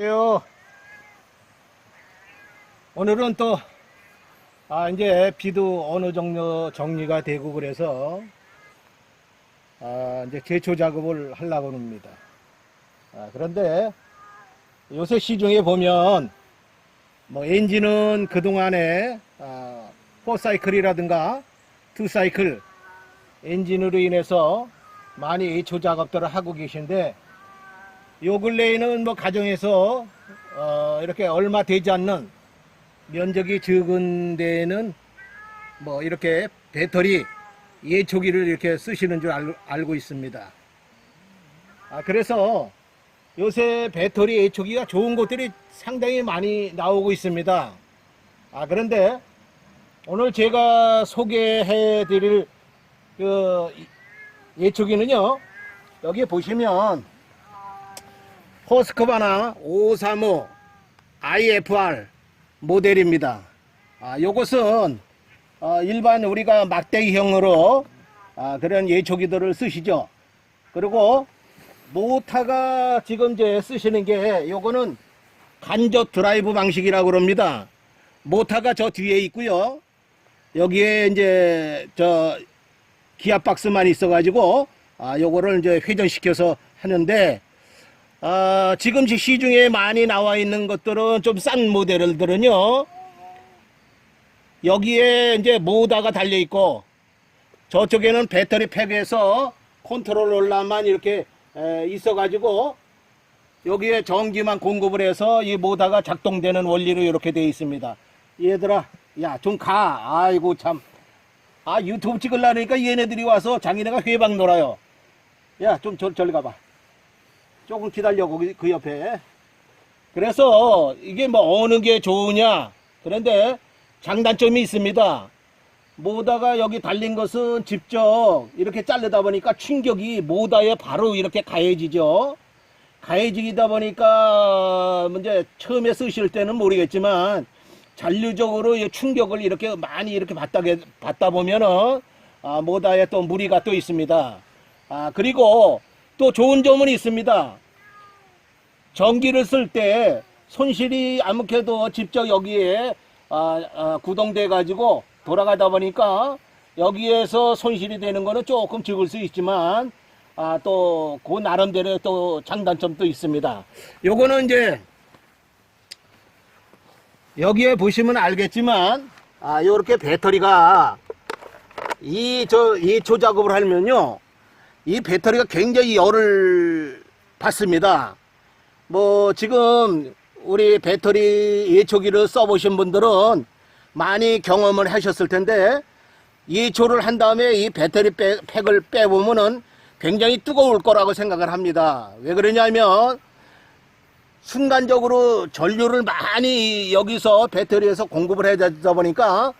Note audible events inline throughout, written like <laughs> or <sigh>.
안녕하세요. 오늘은 또, 아, 이제 비도 어느 정도 정리가 되고 그래서, 아, 이제 제초 작업을 하려고 합니다. 아, 그런데 요새 시중에 보면, 뭐, 엔진은 그동안에, 아, 4사이클이라든가 2사이클 엔진으로 인해서 많이 조 작업들을 하고 계신데, 요 근래에는 뭐 가정에서 어 이렇게 얼마 되지 않는 면적이 적은 데에는 뭐 이렇게 배터리 예초기를 이렇게 쓰시는 줄 알, 알고 있습니다. 아 그래서 요새 배터리 예초기가 좋은 것들이 상당히 많이 나오고 있습니다. 아 그런데 오늘 제가 소개해 드릴 그 예초기는요. 여기 보시면 호스커바나 535 IFR 모델입니다. 아, 요것은 어, 일반 우리가 막대기형으로 아, 그런 예초기들을 쓰시죠. 그리고 모타가 지금 이제 쓰시는 게 요거는 간접 드라이브 방식이라고 그럽니다. 모타가 저 뒤에 있고요. 여기에 이제 저 기압 박스만 있어 가지고 아, 요거를 이제 회전시켜서 하는데 아, 지금 시중에 많이 나와 있는 것들은 좀 싼 모델들은요. 여기에 이제 모다가 달려 있고 저쪽에는 배터리 팩에서 컨트롤러만 이렇게 에, 있어 가지고 여기에 전기만 공급을 해서 이 모다가 작동되는 원리로 이렇게 되어 있습니다. 얘들아, 야 좀 가. 아이고 참. 아 유튜브 찍으려니까 얘네들이 와서 장인애가 회방 놀아요. 야 좀 저리 가봐. 조금 기다려 거기 그 옆에. 그래서 이게 뭐 어느 게 좋으냐? 그런데 장단점이 있습니다. 모다가 여기 달린 것은 직접 이렇게 자르다 보니까 충격이 모다에 바로 이렇게 가해지죠. 가해지다 보니까 이제 처음에 쓰실 때는 모르겠지만 잔류적으로 이 충격을 이렇게 많이 이렇게 받다, 받다 보면은 아, 모다에 또 무리가 또 있습니다. 아 그리고 또 좋은 점은 있습니다. 전기를 쓸 때 손실이 아무래도 직접 여기에 아, 아, 구동돼 가지고 돌아가다 보니까 여기에서 손실이 되는 거는 조금 적을 수 있지만 아, 또 그 나름대로 또 장단점도 있습니다. 요거는 이제 여기에 보시면 알겠지만 아, 요렇게 배터리가 이 저 이 조작업을 하면요. 이 배터리가 굉장히 열을 받습니다. 뭐 지금 우리 배터리 예초기를 써보신 분들은 많이 경험을 하셨을 텐데 예초를 한 다음에 이 배터리 빼, 팩을 빼보면은 굉장히 뜨거울 거라고 생각을 합니다. 왜 그러냐면 순간적으로 전류를 많이 여기서 배터리에서 공급을 해야 되다 보니까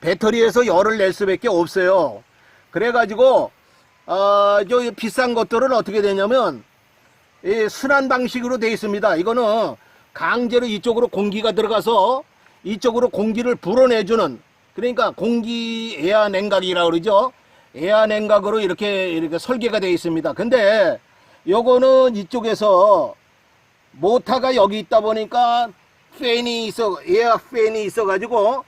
배터리에서 열을 낼 수밖에 없어요. 그래가지고 어, 저 비싼 것들은 어떻게 되냐면 이 순환 방식으로 되어 있습니다. 이거는 강제로 이쪽으로 공기가 들어가서 이쪽으로 공기를 불어내주는 그러니까 공기 에어 냉각이라고 그러죠. 에어 냉각으로 이렇게 이렇게 설계가 되어 있습니다. 근데 요거는 이쪽에서 모터가 여기 있다 보니까 팬이 있어 에어 팬이 있어 가지고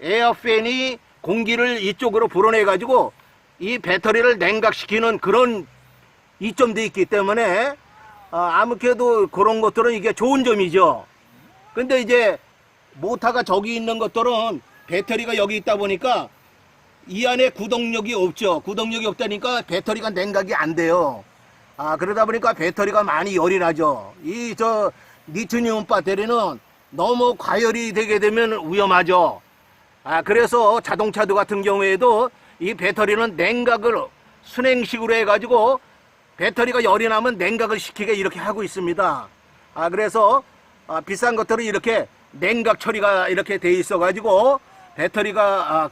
에어 팬이 공기를 이쪽으로 불어내 가지고 이 배터리를 냉각시키는 그런 이점도 있기 때문에 어, 아무래도 그런 것들은 이게 좋은 점이죠. 근데 이제 모터가 저기 있는 것들은 배터리가 여기 있다 보니까 이 안에 구동력이 없죠. 구동력이 없다니까 배터리가 냉각이 안 돼요. 아, 그러다 보니까 배터리가 많이 열이 나죠. 이저 리튬이온 배터리는 너무 과열이 되게 되면 위험하죠. 아, 그래서 자동차도 같은 경우에도 이 배터리는 냉각을 순행식으로 해가지고 배터리가 열이 나면 냉각을 시키게 이렇게 하고 있습니다. 아, 그래서 아, 비싼 것들은 이렇게 냉각 처리가 이렇게 돼 있어가지고 배터리가 아,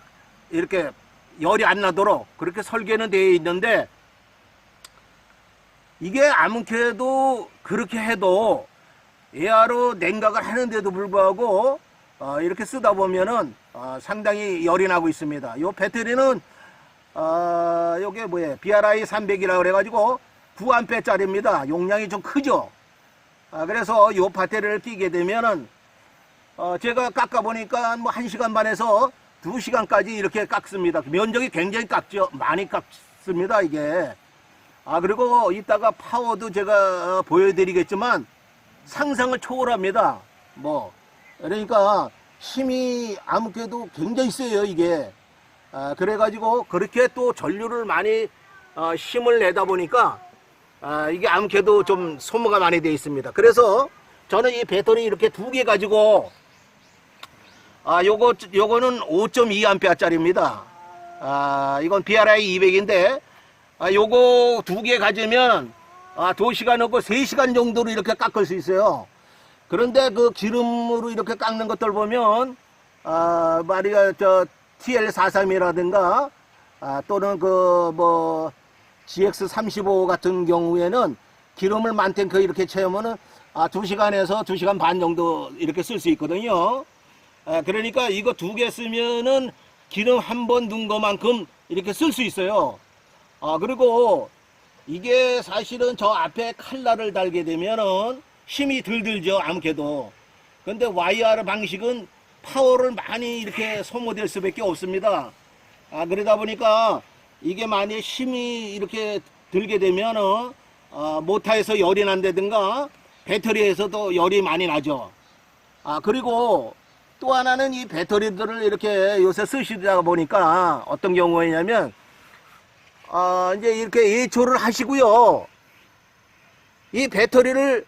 이렇게 열이 안 나도록 그렇게 설계는 되어 있는데 이게 아무래도 그렇게 해도 에어로 냉각을 하는데도 불구하고 어, 이렇게 쓰다 보면은 어, 상당히 열이 나고 있습니다. 이 배터리는 어, 요게 뭐예요? BRI 300이라고 그래가지고 9A짜리입니다. 용량이 좀 크죠? 아, 그래서 요 배터리를 끼게 되면은 어, 제가 깎아 보니까 뭐 1시간 반에서 2시간까지 이렇게 깎습니다. 면적이 굉장히 깎죠. 많이 깎습니다, 이게. 아, 그리고 이따가 파워도 제가 어, 보여드리겠지만 상상을 초월합니다. 뭐. 그러니까 힘이 아무래도 굉장히 세요, 이게. 아, 그래가지고 그렇게 또 전류를 많이 어, 힘을 내다 보니까 아, 이게 아무래도 좀 소모가 많이 되어 있습니다. 그래서 저는 이 배터리 이렇게 두 개 가지고 아, 요거, 요거는 5.2A짜리입니다. 아, 이건 BRI 200인데, 아, 요거 두 개 가지면, 아, 2시간 하고 3시간 정도로 이렇게 깎을 수 있어요. 그런데 그 기름으로 이렇게 깎는 것들 보면, 아, 말이야, 저, TL43이라든가, 아, 또는 그, 뭐, GX35 같은 경우에는 기름을 만탱크 이렇게 채우면은, 아, 2시간에서 2시간 반 정도 이렇게 쓸 수 있거든요. 아, 그러니까 이거 두 개 쓰면은 기름 한번 넣은 것만큼 이렇게 쓸 수 있어요. 아, 그리고 이게 사실은 저 앞에 칼날을 달게 되면은 힘이 덜 들죠, 아무개도. 근데 YR 방식은 파워를 많이 이렇게 소모될 수밖에 없습니다. 아, 그러다 보니까 이게 만약에 힘이 이렇게 들게 되면은 어, 모터에서 열이 난다든가 배터리에서도 열이 많이 나죠. 아, 그리고 또 하나는 이 배터리들을 이렇게 요새 쓰시다 보니까 어떤 경우에냐면, 아, 이제 이렇게 예초를 하시고요. 이 배터리를,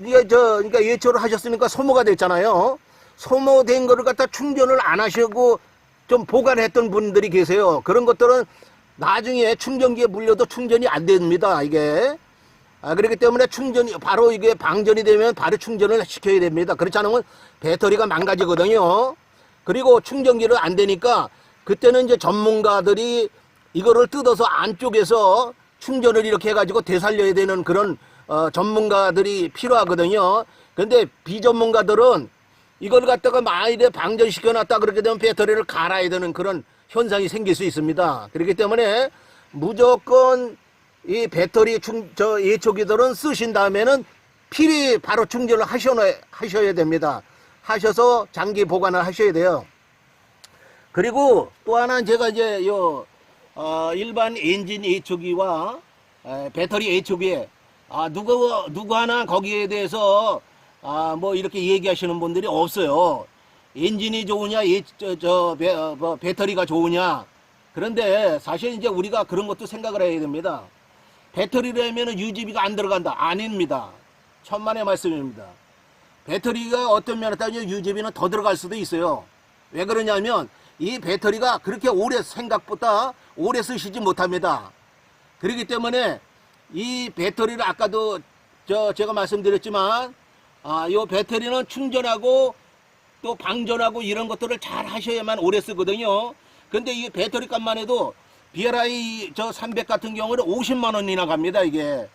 이게 저, 그러니까 예초를 하셨으니까 소모가 됐잖아요. 소모된 거를 갖다 충전을 안 하시고 좀 보관했던 분들이 계세요. 그런 것들은 나중에 충전기에 물려도 충전이 안 됩니다, 이게. 아, 그렇기 때문에 충전이, 바로 이게 방전이 되면 바로 충전을 시켜야 됩니다. 그렇지 않으면 배터리가 망가지거든요. 그리고 충전기를 안 되니까 그때는 이제 전문가들이 이거를 뜯어서 안쪽에서 충전을 이렇게 해가지고 되살려야 되는 그런 어, 전문가들이 필요하거든요. 근데 비전문가들은 이걸 갖다가 만일에 방전시켜 놨다 그렇게 되면 배터리를 갈아야 되는 그런 현상이 생길 수 있습니다. 그렇기 때문에 무조건 이 배터리 충, 저 예초기들은 쓰신 다음에는 필히 바로 충전을 하셔, 하셔야 됩니다. 하셔서 장기 보관을 하셔야 돼요. 그리고 또 하나 제가 이제 요, 어, 일반 엔진 예초기와 에, 배터리 예초기에 아, 누구, 누구 하나 거기에 대해서 아, 뭐 이렇게 얘기하시는 분들이 없어요. 엔진이 좋으냐, 예, 저, 저, 배, 어, 뭐 배터리가 좋으냐. 그런데 사실 이제 우리가 그런 것도 생각을 해야 됩니다. 배터리라면 유지비가 안 들어간다. 아닙니다. 천만의 말씀입니다. 배터리가 어떤 면에 따르면 유지비는 더 들어갈 수도 있어요. 왜 그러냐면 이 배터리가 그렇게 오래 생각보다 오래 쓰시지 못합니다. 그렇기 때문에 이 배터리를 아까도 저 제가 말씀드렸지만 아, 요 배터리는 충전하고 또 방전하고 이런 것들을 잘 하셔야만 오래 쓰거든요. 근데 이 배터리 값만 해도 BRI 저 300 같은 경우는 50만 원이나 갑니다, 이게.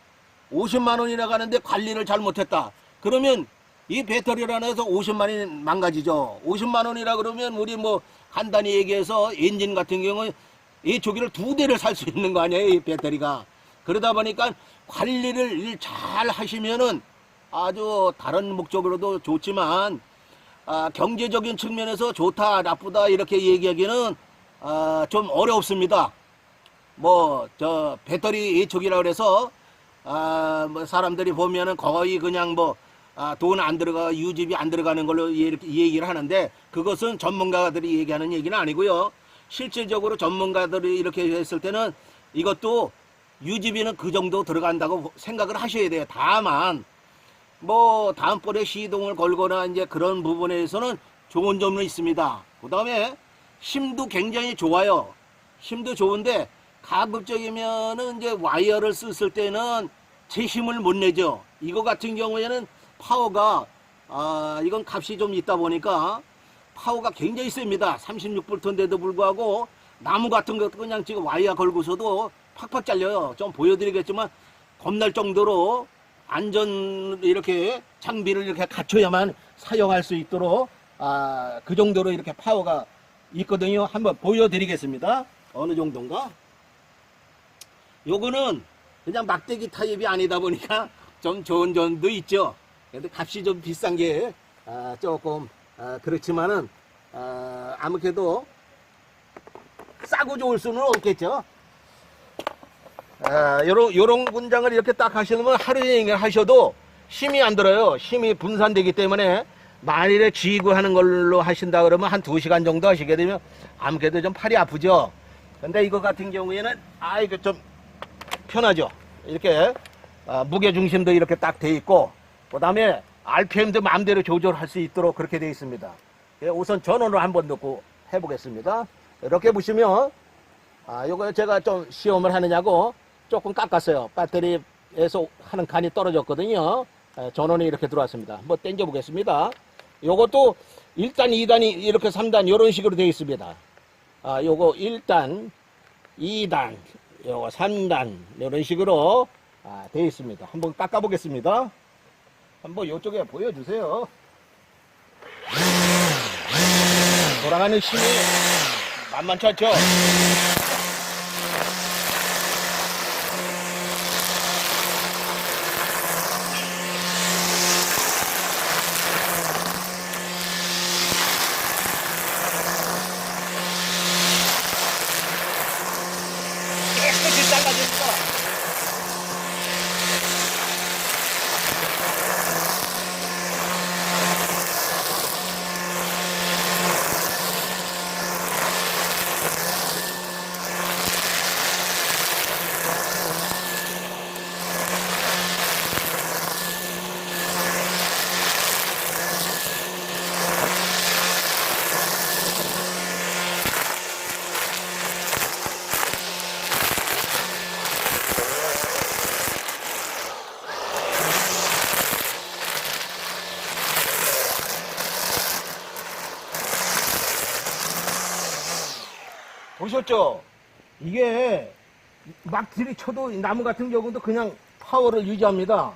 50만 원이나 가는데 관리를 잘 못했다. 그러면 이 배터리라는 해서 50만 원이 망가지죠. 50만 원이라 그러면 우리 뭐 간단히 얘기해서 엔진 같은 경우는 이 조기를 두 대를 살 수 있는 거 아니에요, 이 배터리가. 그러다 보니까 관리를 잘 하시면은 아주 다른 목적으로도 좋지만 아, 경제적인 측면에서 좋다, 나쁘다 이렇게 얘기하기는 아, 좀 어렵습니다. 뭐 저 배터리 예촉이라 그래서 아, 뭐 사람들이 보면은 거의 그냥 뭐 아, 돈 안 들어가 유지비 안 들어가는 걸로 이렇게 얘기를 하는데 그것은 전문가들이 얘기하는 얘기는 아니고요. 실질적으로 전문가들이 이렇게 했을 때는 이것도 유지비는 그 정도 들어간다고 생각을 하셔야 돼요. 다만 뭐 다음번에 시동을 걸거나 이제 그런 부분에서는 좋은 점은 있습니다. 그 다음에 힘도 굉장히 좋아요. 힘도 좋은데 가급적이면은 이제 와이어를 썼을 때는 제 힘을 못 내죠. 이거 같은 경우에는 파워가 아 이건 값이 좀 있다 보니까 파워가 굉장히 셉니다. 36볼트인데도 불구하고 나무 같은 것도 그냥 지금 와이어 걸고서도 팍팍 잘려요. 좀 보여드리겠지만 겁날 정도로 안전 이렇게 장비를 이렇게 갖춰야만 사용할 수 있도록 아, 그 정도로 이렇게 파워가 있거든요. 한번 보여드리겠습니다. 어느 정도인가? 요거는 그냥 막대기 타입이 아니다 보니까 <laughs> 좀 좋은 점도 있죠. 근데 값이 좀 비싼 게 아, 조금 아, 그렇지만은 아, 아무래도 싸고 좋을 수는 없겠죠. 아, 요런, 요런 군장을 이렇게 딱 하시면 하루 종일 하셔도 힘이 안 들어요. 힘이 분산되기 때문에 만일에 쥐고 하는 걸로 하신다 그러면 한 두시간 정도 하시게 되면 아무래도 좀 팔이 아프죠. 근데 이거 같은 경우에는 아, 이거 좀 편하죠. 이렇게 아, 무게 중심도 이렇게 딱 돼 있고 그 다음에 RPM도 마음대로 조절할 수 있도록 그렇게 되어 있습니다. 예, 우선 전원을 한번 넣고 해보겠습니다. 이렇게 보시면 아, 요거 제가 좀 시험을 하느냐고 조금 깎았어요. 배터리에서 하는 간이 떨어졌거든요. 에, 전원이 이렇게 들어왔습니다. 한번 당겨 보겠습니다. 요것도 1단, 2단이 이렇게 3단 이런 식으로 되어 있습니다. 아, 요거 1단, 2단, 요거 3단 이런 식으로 아, 되어 있습니다. 한번 깎아 보겠습니다. 한번 요쪽에 보여주세요. 돌아가는 힘이 만만치 않죠? 깨끗이 잘라집니다. 보셨죠? 이게 막 들이쳐도 나무 같은 경우도 그냥 파워를 유지합니다.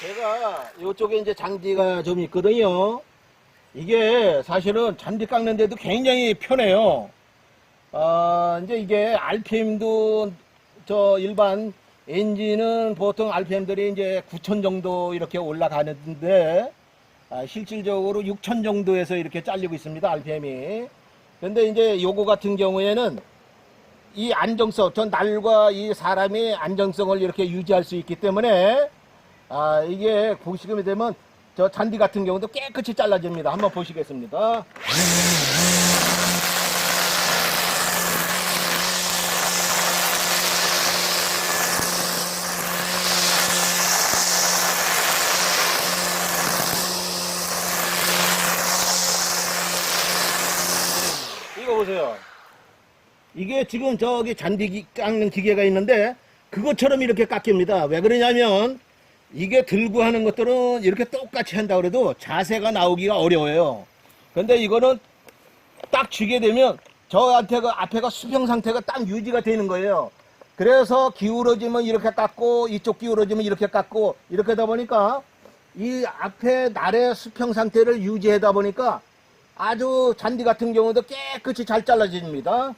제가 이쪽에 이제 장비가 좀 있거든요. 이게 사실은 잔디 깎는데도 굉장히 편해요. 아, 이제 이게 RPM도 저 일반 엔진은 보통 RPM들이 이제 9,000 정도 이렇게 올라가는데 아, 실질적으로 6,000 정도에서 이렇게 잘리고 있습니다. RPM이. 근데 이제 요거 같은 경우에는 이 안정성, 전 날과 이 사람이 안정성을 이렇게 유지할 수 있기 때문에 아, 이게 보시게 되면 저 잔디 같은 경우도 깨끗이 잘라집니다. 한번 보시겠습니다. 이거 보세요. 이게 지금 저기 잔디 기- 깎는 기계가 있는데 그것처럼 이렇게 깎입니다. 왜 그러냐면 이게 들고 하는 것들은 이렇게 똑같이 한다 그래도 자세가 나오기가 어려워요. 근데 이거는 딱 쥐게 되면 저한테가 앞에가 수평 상태가 딱 유지가 되는 거예요. 그래서 기울어지면 이렇게 깎고 이쪽 기울어지면 이렇게 깎고 이렇게 하다 보니까 이 앞에 날의 수평 상태를 유지하다 보니까 아주 잔디 같은 경우도 깨끗이 잘 잘라집니다.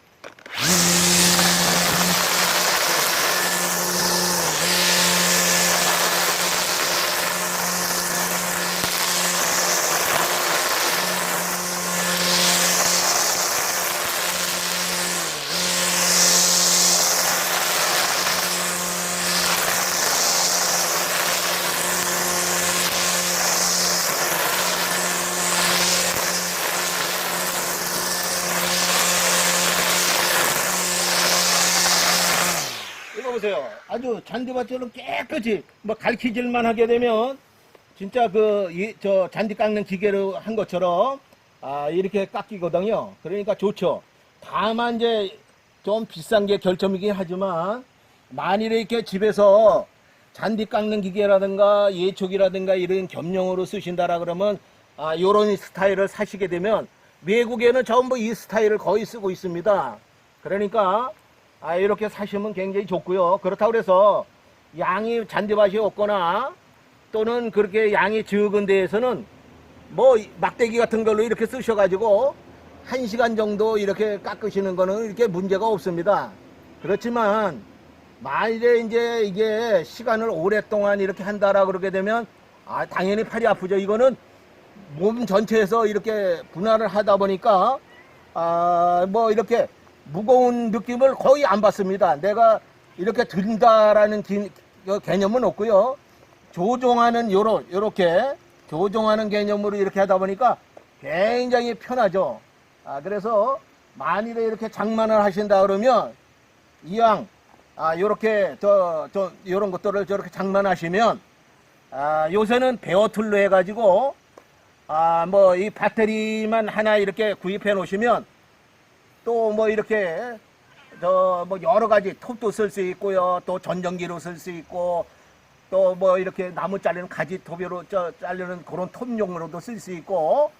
이거 아주 잔디밭처럼 깨끗이 뭐 갈퀴질만 하게 되면 진짜 그저 잔디 깎는 기계로 한 것처럼 아 이렇게 깎이거든요. 그러니까 좋죠. 다만 이제 좀 비싼 게 결점이긴 하지만 만일에 이렇게 집에서 잔디 깎는 기계라든가 예촉이라든가 이런 겸용으로 쓰신다라 그러면 아 요런 스타일을 사시게 되면 외국에는 전부 이 스타일을 거의 쓰고 있습니다. 그러니까 아, 이렇게 사시면 굉장히 좋고요. 그렇다고 해서 양이 잔디밭이 없거나 또는 그렇게 양이 적은 데에서는 뭐 막대기 같은 걸로 이렇게 쓰셔가지고 한 시간 정도 이렇게 깎으시는 거는 이렇게 문제가 없습니다. 그렇지만 만일에 이제 이게 시간을 오랫동안 이렇게 한다라 그러게 되면 아 당연히 팔이 아프죠. 이거는 몸 전체에서 이렇게 분할을 하다 보니까 아 뭐 이렇게 무거운 느낌을 거의 안 받습니다. 내가 이렇게 든다라는 기- 그 개념은 없고요. 조종하는 요런 요렇게 조종하는 개념으로 이렇게 하다 보니까 굉장히 편하죠. 아 그래서 만일에 이렇게 장만을 하신다 그러면 이왕 아 요렇게 저 저 요런 것들을 저렇게 장만하시면 아 요새는 베어툴로 해가지고 아 뭐 이 배터리만 하나 이렇게 구입해 놓으시면 또 뭐 이렇게 저 뭐 여러 가지 톱도 쓸 수 있고요. 또 전전기로 쓸 수 있고 또 뭐 이렇게 나무 자르는 가지 톱으로 저 자르는 그런 톱용으로도 쓸 수 있고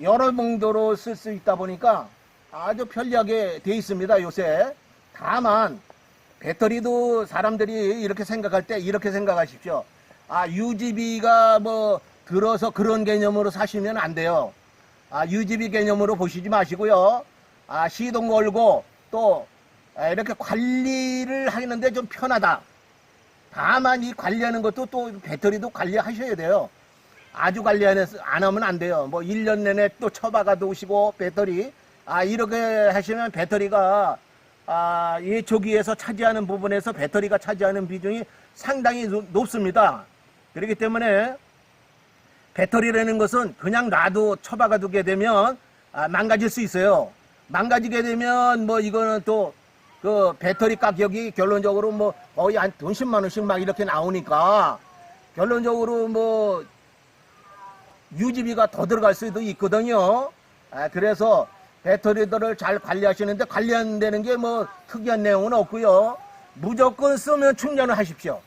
여러 용도로 쓸 수 있다 보니까 아주 편리하게 돼 있습니다 요새. 다만 배터리도 사람들이 이렇게 생각할 때 이렇게 생각하십시오. 아 유지비가 뭐 들어서 그런 개념으로 사시면 안 돼요. 아 유지비 개념으로 보시지 마시고요 아 시동 걸고 또 아, 이렇게 관리를 하는데 좀 편하다 다만 이 관리하는 것도 또 배터리도 관리하셔야 돼요. 아주 관리 안, 안 하면 안 돼요. 뭐 1년 내내 또 처박아 두시고 배터리. 아, 이렇게 하시면 배터리가 아, 이 조기에서 차지하는 부분에서 배터리가 차지하는 비중이 상당히 노- 높습니다. 그렇기 때문에 배터리라는 것은 그냥 놔도 처박아 두게 되면 아, 망가질 수 있어요. 망가지게 되면 뭐 이거는 또 그 배터리 가격이 결론적으로 뭐 거의 한 돈 10만 원씩 막 이렇게 나오니까 결론적으로 뭐 유지비가 더 들어갈 수도 있거든요. 아, 그래서 배터리들을 잘 관리하시는데 관리한다는 게 뭐 특이한 내용은 없고요. 무조건 쓰면 충전을 하십시오.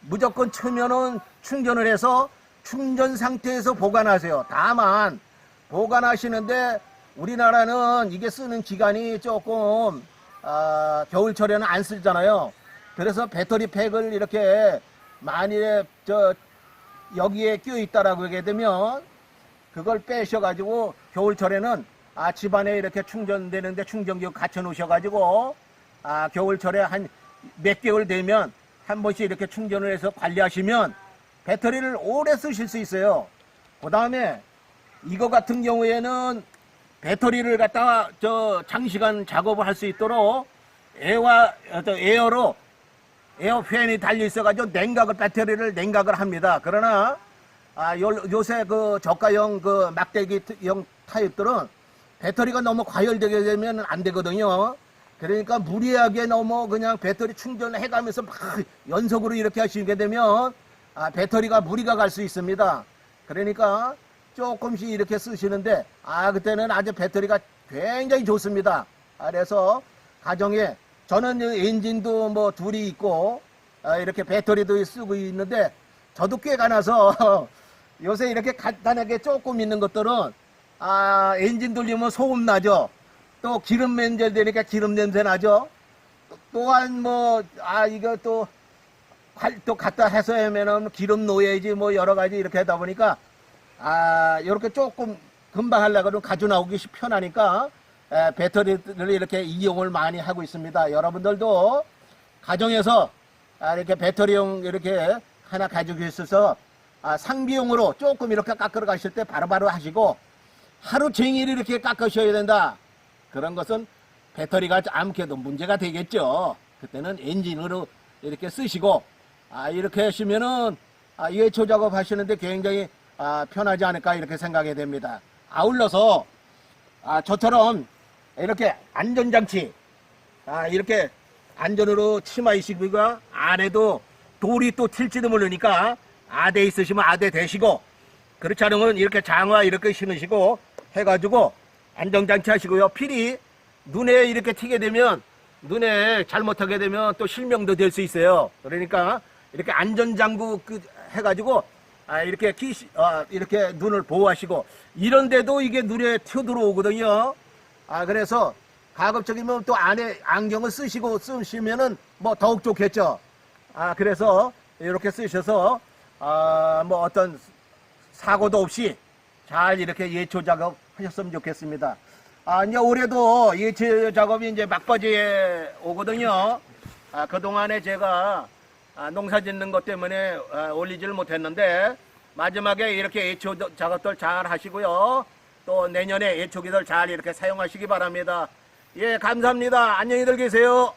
무조건 쳐면은 충전을 해서 충전 상태에서 보관하세요. 다만 보관하시는데 우리나라는 이게 쓰는 기간이 조금 아, 겨울철에는 안 쓰잖아요. 그래서 배터리 팩을 이렇게 만일에 저 여기에 끼어 있다라고 하게 되면 그걸 빼셔가지고 겨울철에는 아 집안에 이렇게 충전되는데 충전기 갖춰 놓으셔가지고 아 겨울철에 한 몇 개월 되면 한 번씩 이렇게 충전을 해서 관리하시면 배터리를 오래 쓰실 수 있어요. 그 다음에 이거 같은 경우에는 배터리를 갖다가 저 장시간 작업을 할 수 있도록 에어와 에어로 에어 팬이 달려 있어가지고 냉각을 배터리를 냉각을 합니다. 그러나 아, 요, 요새 그 저가형 그 막대기형 타입들은 배터리가 너무 과열되게 되면 안 되거든요. 그러니까 무리하게 너무 그냥 배터리 충전을 해가면서 막 연속으로 이렇게 하시게 되면 아, 배터리가 무리가 갈 수 있습니다. 그러니까 조금씩 이렇게 쓰시는데 아 그때는 아주 배터리가 굉장히 좋습니다. 아, 그래서 가정에 저는 이 엔진도 뭐 둘이 있고 아, 이렇게 배터리도 쓰고 있는데 저도 꽤가 나서 <laughs> 요새 이렇게 간단하게 조금 있는 것들은 아 엔진 돌리면 소음 나죠. 또 기름 맨절 되니까 기름 냄새 나죠. 또- 또한 뭐 아 이거 또 할- 또 갖다 해서 하면은 기름 놓여야지 뭐 여러 가지 이렇게 하다 보니까 아 이렇게 조금 금방 하려고 는 가져 나오기 쉽- 편하니까 에, 배터리를 이렇게 이용을 많이 하고 있습니다. 여러분들도 가정에서 아, 이렇게 배터리용 이렇게 하나 가지고 있어서 아, 상비용으로 조금 이렇게 깎으러 가실 때 바로바로 하시고 하루 종일 이렇게 깎으셔야 된다. 그런 것은 배터리가 아무래도 문제가 되겠죠. 그때는 엔진으로 이렇게 쓰시고 아, 이렇게 하시면은 아, 예초 작업 하시는데 굉장히 아, 편하지 않을까 이렇게 생각이 됩니다. 아울러서 아, 저처럼 이렇게 안전장치 아, 이렇게 안전으로 치마 이시기가 안에도 돌이 또 튈지도 모르니까 아대 있으시면 아대 대시고 그렇지 않으면 이렇게 장화 이렇게 신으시고 해가지고 안정장치 하시고요. 필이 눈에 이렇게 튀게 되면 눈에 잘못하게 되면 또 실명도 될 수 있어요. 그러니까 이렇게 안전장구 그 해가지고 아, 이렇게 키 아, 이렇게 눈을 보호하시고 이런데도 이게 눈에 튀어 들어오거든요. 아 그래서 가급적이면 또 안에 안경을 쓰시고 쓰시면은 뭐 더욱 좋겠죠. 아 그래서 이렇게 쓰셔서 아 뭐 어떤 사고도 없이 잘 이렇게 예초 작업 하셨으면 좋겠습니다. 아 이제 올해도 예초 작업이 이제 막바지에 오거든요. 아 그동안에 제가 아, 농사 짓는 것 때문에 아, 올리지를 못했는데 마지막에 이렇게 예초 작업들 잘 하시고요. 또 내년에 예초기들 잘 이렇게 사용하시기 바랍니다. 예, 감사합니다. 안녕히들 계세요.